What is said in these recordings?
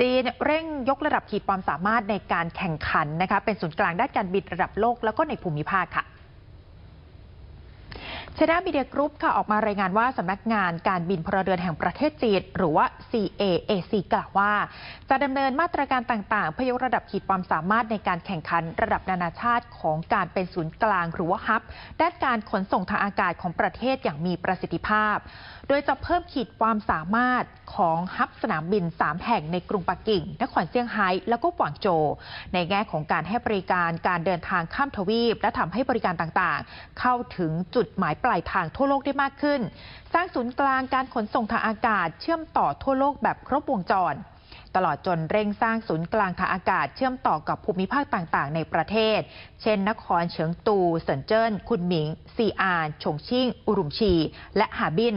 จีนเร่งยกระดับขีดความสามารถในการแข่งขันนะคะเป็นศูนย์กลางด้านการบินระดับโลกแล้วก็ในภูมิภาคค่ะ ชนะมีเดียกรุ๊ปค่ะออกมารายงานว่าสำนักงานการบินพลเรือนแห่งประเทศจีนหรือว่า CAAC กล่าวว่า จะดำเนินมาตรการต่างๆ เพื่อยกระดับขีดความสามารถในการแข่งขันระดับนานาชาติของการเป็นศูนย์กลางหรือว่าฮับด้านการขนส่งทางอากาศของประเทศอย่างมีประสิทธิภาพ โดยจะเพิ่มขีดความสามารถของฮับสนามบิน 3 แห่งในกรุงปักกิ่ง นครเซี่ยงไฮ้แล้วก็กวางโจวในแง่ของการให้บริการการเดินทางข้ามทวีป และทำให้บริการต่างๆ เข้าถึงจุดหมายปลายทางทั่วโลกได้มากขึ้น สร้างศูนย์กลางการขนส่งทางอากาศเชื่อมต่อทั่วโลกแบบครบวงจร ตลอดจนเร่งสร้างศูนย์กลางทางอากาศเชื่อมต่อกับภูมิภาคต่างๆ ในประเทศ เช่น นครเฉิงตู เซินเจิ้น คุนหมิง ซีอานฉงชิ่ง อุรุมชี และหาบิน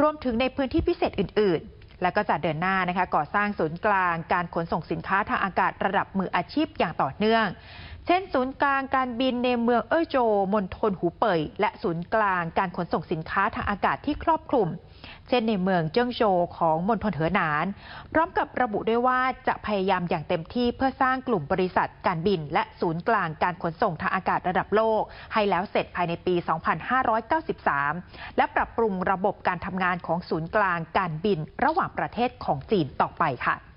รวมถึงในพื้นที่พิเศษอื่น ๆและก็จะเดินหน้านะคะก่อสร้างศูนย์กลางการขนส่งสินค้าทางอากาศระดับมืออาชีพอย่างต่อเนื่อง เช่น ศูนย์กลางการบินในเมืองเอ้ยโจมณฑลหูเป่ย และศูนย์กลางการขนส่งสินค้าทางอากาศที่ครอบคลุม เช่นในเมืองเจิ้งโจวของมณฑลเหอหนาน พร้อมกับระบุด้วยว่าจะพยายามอย่างเต็มที่เพื่อสร้างกลุ่มบริษัทการบิน และศูนย์กลางการขนส่งทางอากาศระดับโลก ให้แล้วเสร็จภายในปี 2593 และปรับปรุงระบบการทำงานของศูนย์กลางการบินระหว่างประเทศของจีนต่อไปค่ะ